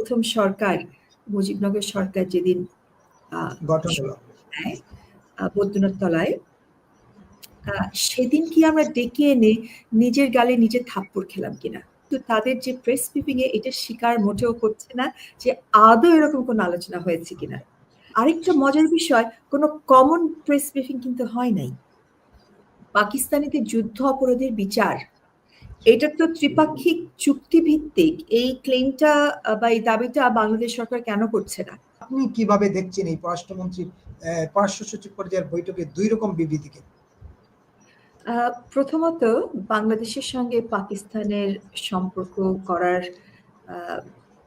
প্রথম সরকার মুজিবনগর সরকার যেদিন গঠন হলো। বৈদ্যনাথ তলায় সেদিন কি আমরা ডেকে এনে নিজের গালে নিজে থাপ্পড় খেলাম কিনা? তো তাদের যে প্রেস ব্রিফিং এ এটা স্বীকার মোটেও করছে না যে আদৌ এরকম কোনো আলোচনা হয়েছে কিনা। আরেকটা মজার বিষয় কোনো কমন প্রেস ব্রিফিং কিন্তু হয় নাই। পাকিস্তানিতে যুদ্ধ অপরাধের বিচার এটা তো ত্রিপাক্ষিক চুক্তি ভিত্তিক এই ক্লেমটা বা এই দাবিটা বাংলাদেশ সরকার কেন করছে না? আপনি কীভাবে দেখছেন এই পররাষ্ট্রমন্ত্রীর পররাষ্ট্র সচিব পর্যায়ের বৈঠকে দুই রকম বিবৃতিকে? প্রথমত বাংলাদেশের সঙ্গে পাকিস্তানের সম্পর্ক করার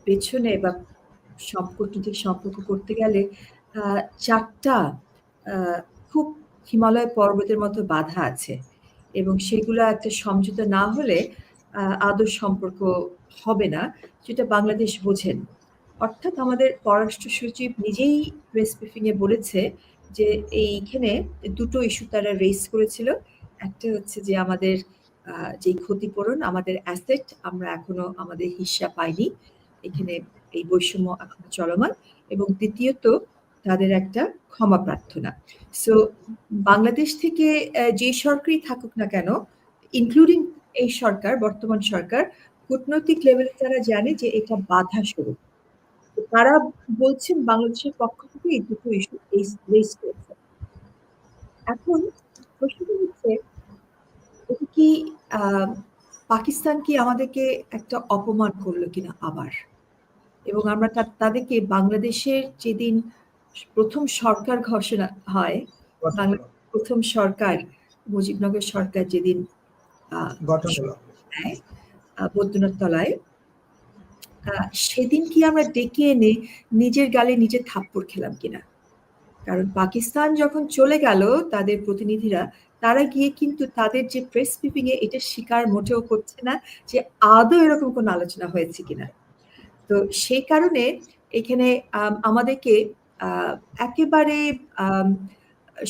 পেছনে বা কূটনৈতিক সম্পর্ক করতে গেলে চারটা খুব হিমালয় পর্বতের মতো বাধা আছে। এবং সেগুলো একটা সমঝোতা না হলে আদর সম্পর্ক হবে না, যেটা বাংলাদেশ বোঝেন। অর্থাৎ আমাদের পররাষ্ট্র সচিব নিজেই প্রেস ব্রিফিং এ বলেছে যে, এইখানে দুটো ইস্যু তারা রেস করেছিল। একটা হচ্ছে যে, আমাদের যে ক্ষতিপূরণ, আমাদের অ্যাসেট আমরা এখনও আমাদের হিস্সা পাইনি। এখানে এই বৈষম্য এখনও চলমান। এবং দ্বিতীয়ত তাদের একটা ক্ষমা প্রার্থনা। সো বাংলাদেশ থেকে যে সরকারই থাকুক না কেন ইনক্লুডিং এই সরকার, বর্তমান সরকার, কূটনৈতিক লেভেলে তারা জানে যে এটা বাধা স্বরূপ তারা বলছেন বাংলাদেশের পক্ষ থেকে এই দুটো ইস্যু রেস করেছে। এখন প্রশ্নটা হচ্ছে, এটা কি পাকিস্তান কি আমাদেরকে একটা অপমান করল কিনা আবার? এবং আমরা তাদেরকে বাংলাদেশের যেদিন প্রথম সরকার ঘোষণা হয় প্রথম সরকার মুজিবনগর সরকার যেদিন বৈদ্যনাথ তলায় সেদিন কি আমরা ডেকে এনে নিজের গালে নিজে থাপ্পড় খেলাম কিনা? কারণ পাকিস্তান যখন চলে গেল তাদের প্রতিনিধিরা তারা গিয়ে কিন্তু তাদের যে প্রেস ব্রিফিং এ এটা স্বীকার মোটেও করছে না যে আদৌ এরকম কোনো আলোচনা হয়েছে কিনা। তো সেই কারণে এখানে আম, আমাদেরকে একেবারে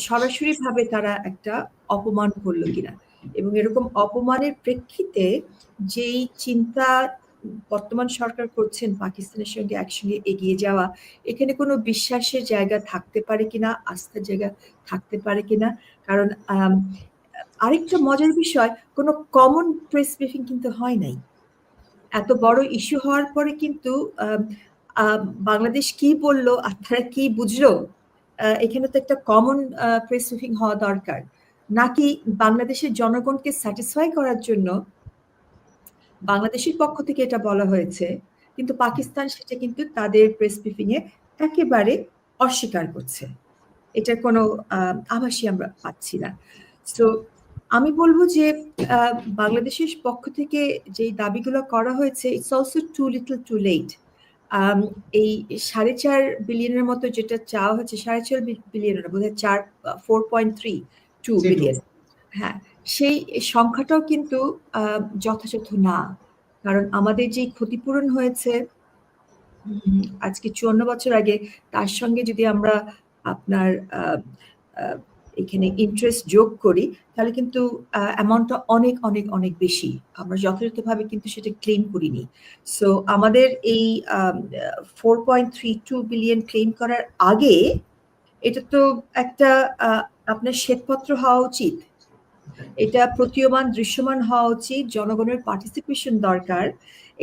সরাসরি ভাবে তারা একটা অপমান করল কিনা। এবং এরকম অপমানের প্রেক্ষিতে যেই চিন্তা বর্তমান সরকার করছেন পাকিস্তানের সঙ্গে একসঙ্গে এগিয়ে যাওয়া, এখানে কোনো বিশ্বাসের জায়গা থাকতে পারে কিনা, আস্থার জায়গা থাকতে পারে কিনা? কারণ আরেকটা মজার বিষয়, কোনো কমন প্রেস ব্রিফিং কিন্তু হয় নাই। এত বড় ইস্যু হওয়ার পরে কিন্তু বাংলাদেশ কি বলল আর তারা কি বুঝলো? এখানে তো একটা কমন প্রেস ব্রিফিং হওয়া দরকার। নাকি বাংলাদেশের জনগণকে স্যাটিসফাই করার জন্য বাংলাদেশের পক্ষ থেকে এটা বলা হয়েছে, কিন্তু পাকিস্তান সেটা কিন্তু তাদের প্রেস ব্রিফিং এ একেবারে অস্বীকার করছে। এটার কোনো আভাসই আমরা পাচ্ছি না। তো আমি বলব যে বাংলাদেশের পক্ষ থেকে যেই দাবিগুলো করা হয়েছে it's also too little too late এই সাড়ে চার বিলিয়নের মতো যেটা চাওয়া হচ্ছে সাড়ে চার বিলিয়ন বোধ হয় চার four point three two billion. হ্যাঁ সেই সংখ্যাটাও কিন্তু আহ, যথাযথ না। কারণ আমাদের যে ক্ষতিপূরণ হয়েছে আজকে চুয়ান্ন বছর আগে তার সঙ্গে যদি আমরা আপনার এখানে ইন্টারেস্ট যোগ করি, তাহলে কিন্তু অ্যামাউন্টটা অনেক অনেক অনেক বেশি। আমরা যথাযথভাবে কিন্তু সেটা ক্লেম করিনি। সো আমাদের এই four point three two billion claim করার আগে এটা তো একটা আপনার শ্বেতপত্র হওয়া উচিত। এটা প্রতীয়মান, দৃশ্যমান হওয়া উচিত। জনগণের পার্টিসিপেশন দরকার।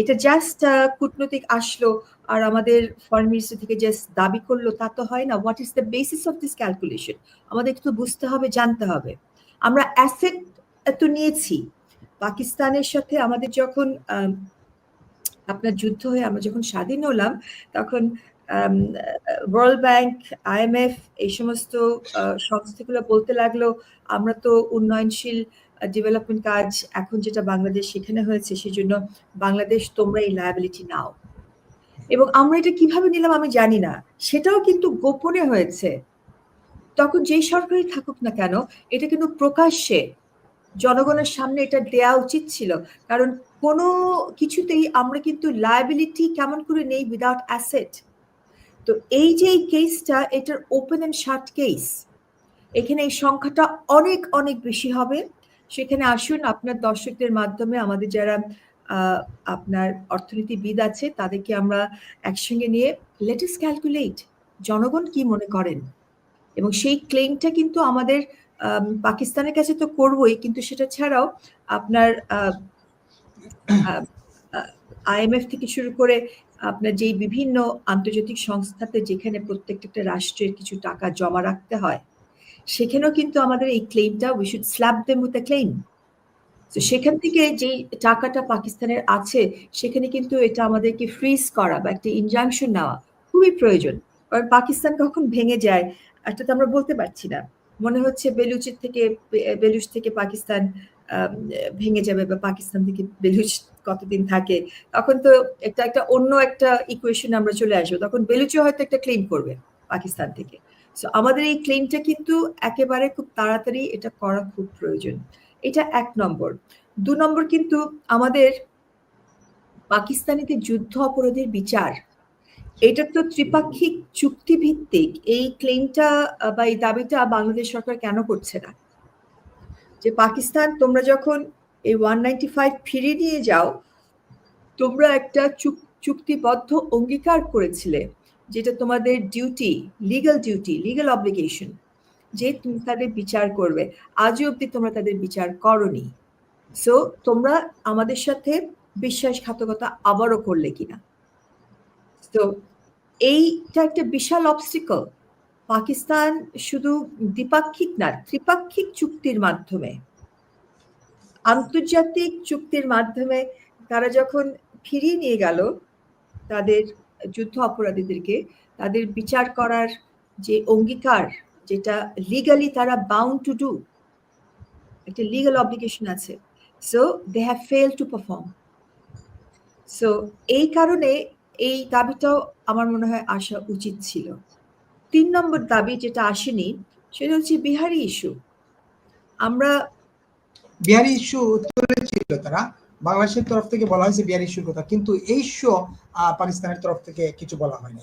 এটা জাস্ট কূটনৈতিক আসলো আর আমাদের ফরেন মিনিস্টার থেকে জাস্ট দাবি করল, তা তো হয় না। What is the basis of this calculation আমাদের একটু বুঝতে হবে, জানতে হবে। আমরা অ্যাসেট তো নিয়েছি। পাকিস্তানের সাথে আমাদের যখন আপনার যুদ্ধ হয়ে আমরা যখন স্বাধীন হলাম, তখন ওয়ার্ল্ড ব্যাংক আইএমএফ এই সমস্ত সংস্থাগুলো বলতে লাগল, আমরা তো উন্নয়নশীল ডেভেলপমেন্ট কাজ এখন যেটা বাংলাদেশ সেখানে হয়েছে, সেজন্য বাংলাদেশ তোমরা এই লায়াবিলিটি নাও। এবং আমরা এটা কীভাবে নিলাম আমি জানি না। সেটাও কিন্তু গোপনে হয়েছে। তখন যেই সরকারই থাকুক না কেন, এটা কিন্তু প্রকাশ্যে জনগণের সামনে এটা দেয়া উচিত ছিল। কারণ কোনো কিছুতেই আমরা কিন্তু লায়াবিলিটি কেমন করে নেই উইদাউট অ্যাসেট তো এই যে এই কেসটা এটার ওপেন অ্যান্ড শার্ট কেস এখানে এই সংখ্যাটা অনেক অনেক বেশি হবে। সেখানে আসুন আপনার দর্শকদের মাধ্যমে আমাদের যারা আপনার অর্থনীতিবিদ আছে তাদেরকে আমরা একসঙ্গে নিয়ে লেটেস্ট ক্যালকুলেট জনগণ কি মনে করেন। এবং সেই ক্লেমটা কিন্তু আমাদের আম, পাকিস্তানের কাছে তো করবই কিন্তু সেটা ছাড়াও আপনার আইএমএফ থেকে শুরু করে আপনার যেই বিভিন্ন আন্তর্জাতিক সংস্থাতে যেখানে প্রত্যেকটা রাষ্ট্রের কিছু টাকা জমা রাখতে হয় সেখানেও কিন্তু আমাদের এই ক্লেমটা we should slap them with a claim তো সেখান থেকে যেই টাকাটা পাকিস্তানের আছে, সেখানে কিন্তু এটা আমাদেরকে ফ্রিজ করা বা একটা ইনজাংশন নেওয়া খুবই প্রয়োজন। কারণ পাকিস্তান কখন ভেঙে যায় একটা তো আমরা বলতে পারছি না। মনে হচ্ছে বেলুচের থেকে, বেলুচ থেকে পাকিস্তান ভেঙে যাবে বা পাকিস্তান থেকে বেলুচ কতদিন থাকে, তখন তো একটা একটা অন্য একটা ইকুয়েশন আমরা চলে আসব। তখন বেলুচও হয়তো একটা ক্লেম করবে পাকিস্তান থেকে। সো আমাদের এই ক্লেমটা কিন্তু একেবারে খুব তাড়াতাড়ি এটা করা খুব প্রয়োজন। এটা এক নম্বর। দু নম্বর কিন্তু আমাদের পাকিস্তানিতে যুদ্ধ অপরাধের বিচার, এটা তো ত্রিপাক্ষিক চুক্তি ভিত্তিক এই ক্লেমটা বা এই দাবিটা বাংলাদেশ সরকার কেন করছে না? যে পাকিস্তান, তোমরা যখন এই ওয়ান নাইনটি ফাইভ ফিরিয়ে নিয়ে যাও, তোমরা একটা চুক- চুক্তিবদ্ধ অঙ্গীকার করেছিলে। যেটা তোমাদের duty legal duty legal obligation যে তুমি তাদের বিচার করবে। আজও অব্দি তোমরা তাদের বিচার করনি। সো তোমরা আমাদের সাথে বিশ্বাসঘাতকতা আবারও করলে কিনা। তো এইটা একটা বিশাল অবস্টিকল পাকিস্তান শুধু দ্বিপাক্ষিক না, ত্রিপাক্ষিক চুক্তির মাধ্যমে। আন্তর্জাতিক চুক্তির মাধ্যমে তারা যখন ফিরিয়ে নিয়ে গেল, তাদের যুদ্ধ অপরাধীদেরকে তাদের বিচার করার যে অঙ্গীকার যেটা লিগালি তারা বাউন্ড টু ডু একটা লিগাল অব্লিগেশন আছে। So they have fail to perform so এই কারণে এই দাবিটাও আমার মনে হয় আসা উচিত ছিল। তিন নম্বর দাবি যেটা আসেনি, সেটা হচ্ছে বিহারি ইস্যু আমরা বিহারি ইস্যু তুলেছিল তারা। বাংলাদেশের তরফ থেকে বলা হয়েছে বিহারি ইস্যুর কথা কিন্তু এই ইস্যু পাকিস্তানের তরফ থেকে কিছু বলা হয়নি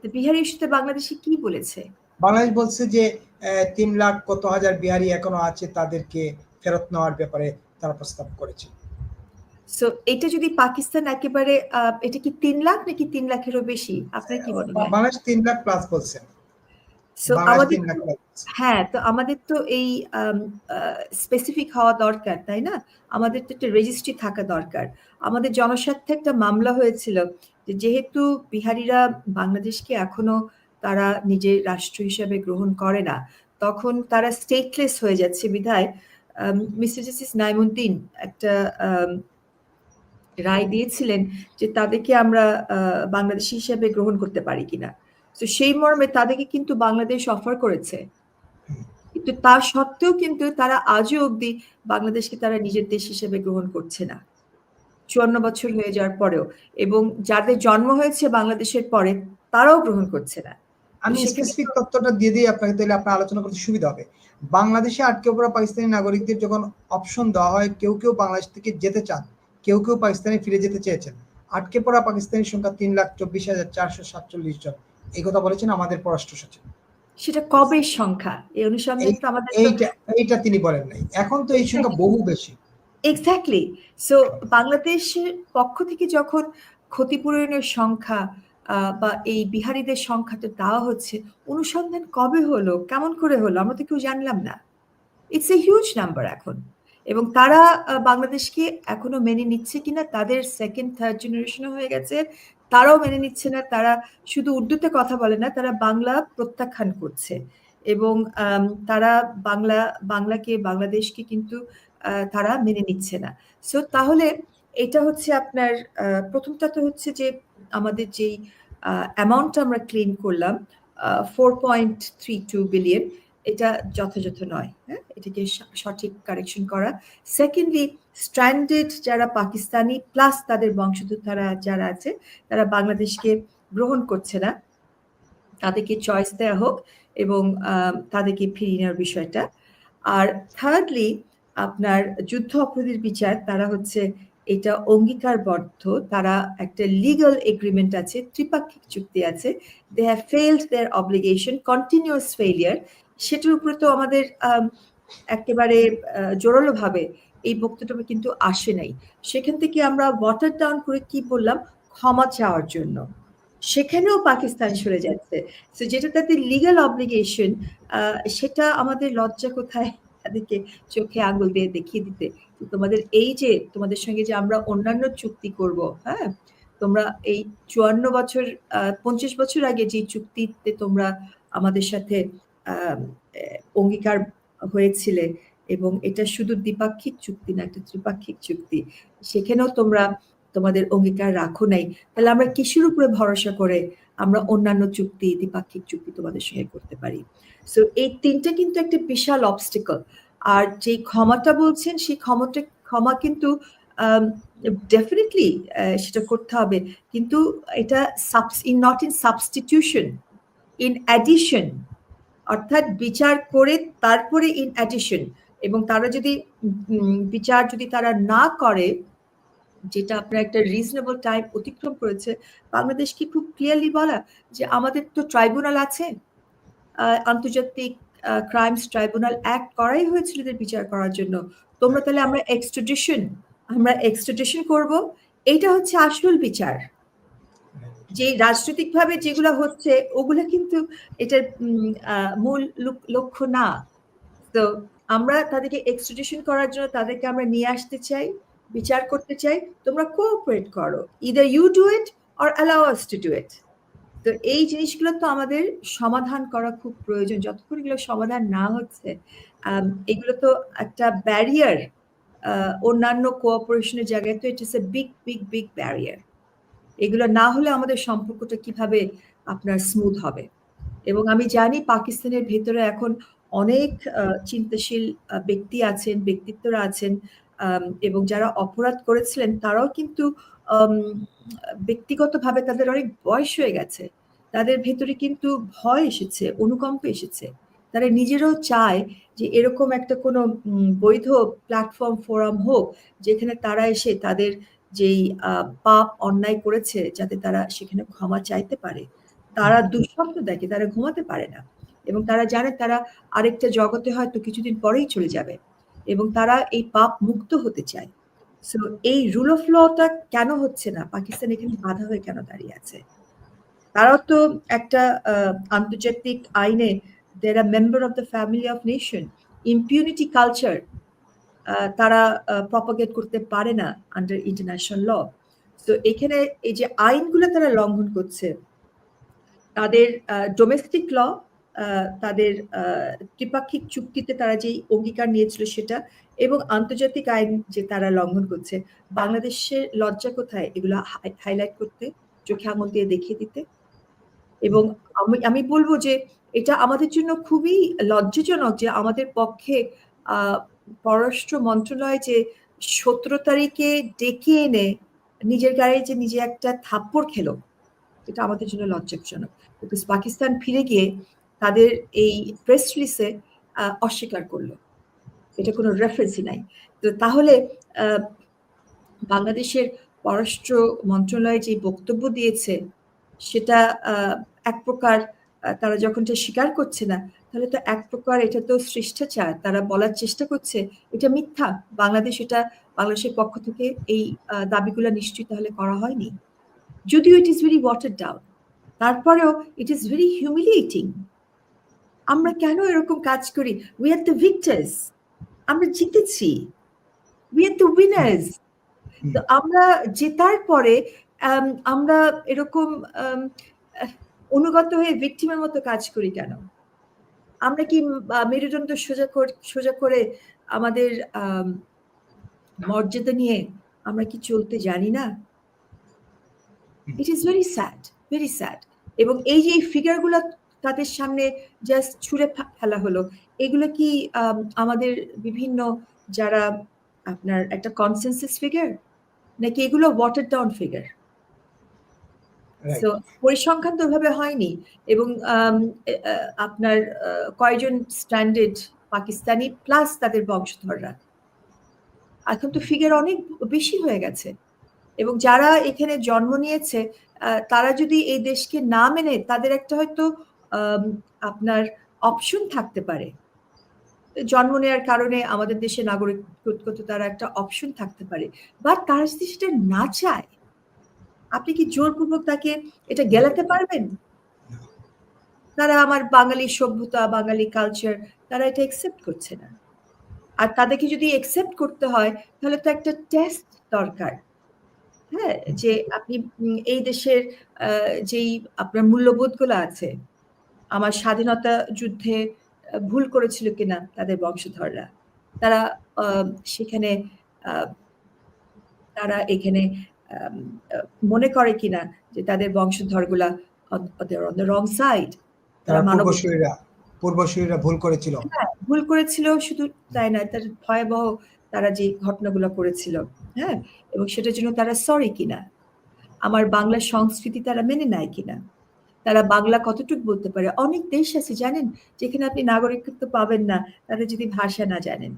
তো বিহারি ইস্যুতে বাংলাদেশে কি বলেছে? বাংলাদেশ বলছে যে তিন লাখ কত হাজার বিহারি এখনও আছে তাদেরকে ফেরত নেওয়ার ব্যাপারে তারা প্রস্তাব করেছে। সো এটা যদি পাকিস্তান একেবারে এটা কি তিন লাখ নাকি তিন লাখেরও বেশি? আপনার কি মনে হয়? বাংলাদেশ তিন লাখ প্লাস বলছেন সো আমাদের। হ্যাঁ তো আমাদের তো এই স্পেসিফিক হওয়া দরকার তাই না? আমাদের তো একটা রেজিস্ট্রি থাকা দরকার। আমাদের জনস্বার্থে একটা মামলা হয়েছিল যে যেহেতু বিহারিরা বাংলাদেশকে এখনও তারা নিজের রাষ্ট্র হিসাবে গ্রহণ করে না তখন তারা স্টেটলেস হয়ে যাচ্ছে বিধায় মিস্টার জাস্টিস নাইমুদ্দিন একটা রায় দিয়েছিলেন যে তাদেরকে আমরা আহ, বাংলাদেশি হিসাবে গ্রহণ করতে পারি কিনা। তো সেই মর্মে তাদেরকে কিন্তু বাংলাদেশ অফার করেছে। কিন্তু তা সত্ত্বেও কিন্তু তারা আজও অবধি বাংলাদেশকে তারা নিজের দেশ হিসেবে গ্রহণ করছে না। চুয়ান্ন বছর হয়ে যাওয়ার পরেও এবং যাদের জন্ম হয়েছে বাংলাদেশের পরে তারাও গ্রহণ করছে না। আমি স্পেসিফিক তথ্যটা দিয়ে দিই আপনাকে তাহলে আপনার আলোচনা করতে সুবিধা হবে। বাংলাদেশে আটকে পড়া পাকিস্তানি নাগরিকদের যখন অপশন দেওয়া হয় কেউ কেউ বাংলাদেশ থেকে যেতে চান কেউ কেউ পাকিস্তানে ফিরে যেতে চেয়েছেন। আটকে পড়া পাকিস্তানি সংখ্যা তিন লাখ চব্বিশ হাজার চারশো সাতচল্লিশ জন। এই কথা বলেছেন আমাদের পররাষ্ট্র সচিব। সেটা কবের সংখ্যা? এই অনুসন্ধান তো আমাদের এইটা এইটা তিনি বলেন নাই। এখন তো এই সংখ্যা বহু বেশি। এক্স্যাক্টলি সো বাংলাদেশের পক্ষ থেকে যখন ক্ষতিপূরণের সংখ্যা বা এই বিহারীদের সংখ্যাটা দেওয়া হচ্ছে অনুসন্ধান কবে হলো? কেমন করে হলো? আমরা তো কেউ জানলাম না। ইটস এ হিউজ নাম্বার এখন। এবং তারা বাংলাদেশকে এখনও মেনে নিচ্ছে কিনা তাদের সেকেন্ড থার্ড জেনারেশন হয়ে গেছে। তারাও মেনে নিচ্ছে না, তারা শুধু উর্দুতে কথা বলে না, তারা বাংলা প্রত্যাখ্যান করছে। এবং তারা বাংলা, বাংলাকে, বাংলাদেশকে কিন্তু তারা মেনে নিচ্ছে না। সো তাহলে এটা হচ্ছে আপনার প্রথমটা তো হচ্ছে যে আমাদের যেই অ্যামাউন্টটা আমরা ক্লেম করলাম four point three two billion এটা যথাযথ নয় হ্যাঁ? এটাকে সঠিক কারেকশন করা। সেকেন্ডলি স্ট্র্যান্ডেড যারা পাকিস্তানি প্লাস তাদের বংশোদ্ভূত তারা যারা আছে, তারা বাংলাদেশকে গ্রহণ করছে না। তাদেরকে চয়েস দেওয়া হোক এবং তাদেরকে ফিরিয়ে নেওয়ার বিষয়টা। আর থার্ডলি আপনার যুদ্ধ অপরাধীর বিচার, তারা হচ্ছে, এটা অঙ্গীকারবদ্ধ। তারা একটা লিগাল এগ্রিমেন্ট আছে, ত্রিপাক্ষিক চুক্তি আছে। They have failed their obligation continuous failure সেটার উপরে তো আমাদের আম, একেবারে জোরালোভাবে এই বক্তব্যটা কিন্তু আসে নাই। সেখান থেকে আমরা ওয়াটার ডাউন করে কি বললাম? ক্ষমা চাওয়ার জন্য। সেখানেও পাকিস্তান সরে যাচ্ছে। তো যেটা তাদের লিগাল অব্লিগেশন সেটা আমাদের লজ্জা কোথায়? তাদেরকে চোখে আঙুল দিয়ে দেখিয়ে দিতে। তোমাদের এই যে তোমাদের সঙ্গে যে আমরা অন্যান্য চুক্তি করব হ্যাঁ? তোমরা এই চুয়ান্ন বছর পঞ্চাশ বছর আগে যে চুক্তিতে তোমরা আমাদের সাথে অঙ্গীকার হয়েছিলে এবং এটা শুধু দ্বিপাক্ষিক চুক্তি না, একটা ত্রিপাক্ষিক চুক্তি। সেখানেও তোমরা তোমাদের অঙ্গীকার রাখো নাই। তাহলে আমরা কিসের উপরে ভরসা করে আমরা অন্যান্য চুক্তি, দ্বিপাক্ষিক চুক্তি তোমাদের সঙ্গে করতে পারি? সো এই তিনটা কিন্তু একটা বিশাল অবস্টিকল আর যে ক্ষমাটা বলছেন, সেই ক্ষমাটা ক্ষমা কিন্তু ডেফিনেটলি সেটা করতে হবে। কিন্তু এটা in not in substitution in addition অর্থাৎ বিচার করে তারপরে ইন অ্যাডিশন এবং তারা যদি বিচার যদি তারা না করে, যেটা আপনার একটা রিজনেবল টাইম অতিক্রম করেছে, বাংলাদেশ কি খুব ক্লিয়ারলি বলা যে আমাদের তো ট্রাইব্যুনাল আছে আন্তর্জাতিক ক্রাইমস ট্রাইব্যুনাল অ্যাক্ট করাই হয়েছিল এদের বিচার করার জন্য। তোমরা তাহলে আমরা এক্সট্রাডিশন আমরা এক্সট্রাডিশন করব, এইটা হচ্ছে আসল বিচার। যে রাজনৈতিকভাবে যেগুলো হচ্ছে, ওগুলো কিন্তু এটার মূল লক্ষ্য না। তো আমরা তাদেরকে এক্সট্রাডিশন করার জন্য তাদেরকে আমরা নিয়ে আসতে চাই, বিচার করতে চাই। তোমরা কোঅপারেট করো। Either you do it or allow us to do it তো এই জিনিসগুলো তো আমাদের সমাধান করা খুব প্রয়োজন। যতক্ষণ এগুলো সমাধান না হচ্ছে এগুলো তো একটা ব্যারিয়ার অন্যান্য কোঅপারেশনের জায়গায় তো it is a big big big barrier এগুলো না হলে আমাদের সম্পর্কটা কীভাবে আপনার স্মুথ হবে? এবং আমি জানি পাকিস্তানের ভেতরে এখন অনেক চিন্তাশীল ব্যক্তি আছেন, ব্যক্তিত্বরা আছেন এবং যারা অপরাধ করেছিলেন তারাও কিন্তু ব্যক্তিগতভাবে তাদের অনেক বয়স হয়ে গেছে। তাদের ভেতরে কিন্তু ভয় এসেছে, অনুকম্প এসেছে। তারা নিজেরাও চায় যে এরকম একটা কোনো বৈধ প্ল্যাটফর্ম ফোরাম হোক, যেখানে তারা এসে তাদের যেই পাপ অন্যায় করেছে যাতে তারা সেখানে ক্ষমা চাইতে পারে তারা দুঃস্বপ্ন দেখে তারা ঘুমাতে পারে না। এবং তারা জানে তারা আরেকটা জগতে হয়তো কিছুদিন পরেই চলে যাবে এবং তারা এই পাপ মুক্ত হতে চায়। সো এই রুল অফ লটা কেন হচ্ছে না? পাকিস্তান এখানে বাধা হয়ে কেন দাঁড়িয়ে আছে? তারাও তো একটা আন্তর্জাতিক আইনে দের আর member of the family of nation impunity culture তারা প্রপাগেট করতে পারে না আন্ডার ইন্টারন্যাশনাল ল তো এখানে এই যে আইনগুলো তারা লঙ্ঘন করছে, তাদের ডোমেস্টিক ল তাদের ত্রিপাক্ষিক চুক্তিতে তারা যেই অঙ্গীকার নিয়েছিল সেটা এবং আন্তর্জাতিক আইন যে তারা লঙ্ঘন করছে, বাংলাদেশের লজ্জা কোথায়? এগুলো হাইলাইট করতে, চোখে আঙুল দিয়ে দেখিয়ে দিতে। এবং আমি আমি বলব যে এটা আমাদের জন্য খুবই লজ্জাজনক যে আমাদের পক্ষে পররাষ্ট্র মন্ত্রণালয় যে সতেরো তারিখে ডেকে এনে নিজের গায়ে যে নিজে একটা থাপ্পড় খেলো, এটা আমাদের জন্য লজ্জাজনক। বিকজ পাকিস্তান ফিরে গিয়ে তাদের এই প্রেস রিলিজে অস্বীকার করল। এটা কোনো রেফারেন্সই নাই। তো তাহলে বাংলাদেশের পররাষ্ট্র মন্ত্রণালয় যে বক্তব্য দিয়েছে, সেটা এক প্রকার তারা যখন স্বীকার করছে না তাহলে তো এক প্রকার এটা তো শিষ্টাচার তারা বলার চেষ্টা করছে এটা মিথ্যা। বাংলাদেশ এটা বাংলাদেশের পক্ষ থেকে এই দাবিগুলো নিশ্চয়ই তাহলে করা হয়নি। যদিও it is very water down তারপরেও ইট ইজ ভেরি হিউমিলিয়েটিং আমরা কেন এরকম কাজ করি? উই আর দ্য ভিক্টার্স আমরা জিতেছি। উই আর দ্য উইনার্স তো আমরা জেতার পরে আমরা এরকম অনুগত হয়ে ভিক্টিমের মতো কাজ করি কেন? আমরা কি মেরুদণ্ড সোজা সোজা করে আমাদের মর্যাদা নিয়ে আমরা কি চলতে জানি না? It is very sad very sad এবং এই যে এই ফিগারগুলো তাদের সামনে জাস্ট ছুঁড়ে ফেলা হলো এগুলো কি আমাদের বিভিন্ন যারা আপনার একটা কনসেন্সাস ফিগার নাকি এগুলো ওয়াটার ডাউন ফিগার পরিসংখ্যান তো ওইভাবে হয়নি এবং আপনার কয়জন স্ট্যান্ডার্ড পাকিস্তানি প্লাস তাদের বংশধররা। এখন তো ফিগার অনেক বেশি হয়ে গেছে এবং যারা এখানে জন্ম নিয়েছে তারা যদি এই দেশকে না মেনে, তাদের একটা হয়তো আপনার অপশন থাকতে পারে। জন্ম নেওয়ার কারণে আমাদের দেশে নাগরিকত্ব তারা একটা অপশন থাকতে পারে। বা তারা যদি সেটা না চায় আপনি কি জোরপূর্বক তাকে এটা গেলাতে পারবেন? তারা আমার বাঙালি সভ্যতা, বাঙালি কালচার তারা এটা একসেপ্ট করছে না। আর তাদেরকে যদি একসেপ্ট করতে হয়, তাহলে তো একটা টেস্ট দরকার। হ্যাঁ যে আপনি এই দেশের যেই আপনার মূল্যবোধগুলো আছে, আমার স্বাধীনতা যুদ্ধে ভুল করেছিল কিনা তাদের বংশধররা? তারা সেখানে তারা এখানে মনে করে কিনা যে তাদের বংশধরগুলা অন দ্য রং সাইড তারা পূর্বসূরীরা পূর্বসূরীরা ভুল করেছিল। ভুল করেছিল শুধু তাই না তার ভয়াবহ তারা যে ঘটনাগুলো করেছিল হ্যাঁ? এবং সেটার জন্য তারা সরি কিনা? আমার বাংলা সংস্কৃতি তারা মেনে নেয় কিনা? তারা বাংলা কতটুকু বলতে পারে? অনেক দেশ আছে জানেন যেখানে আপনি নাগরিকত্ব পাবেন না তাদের যদি ভাষা না জানেন।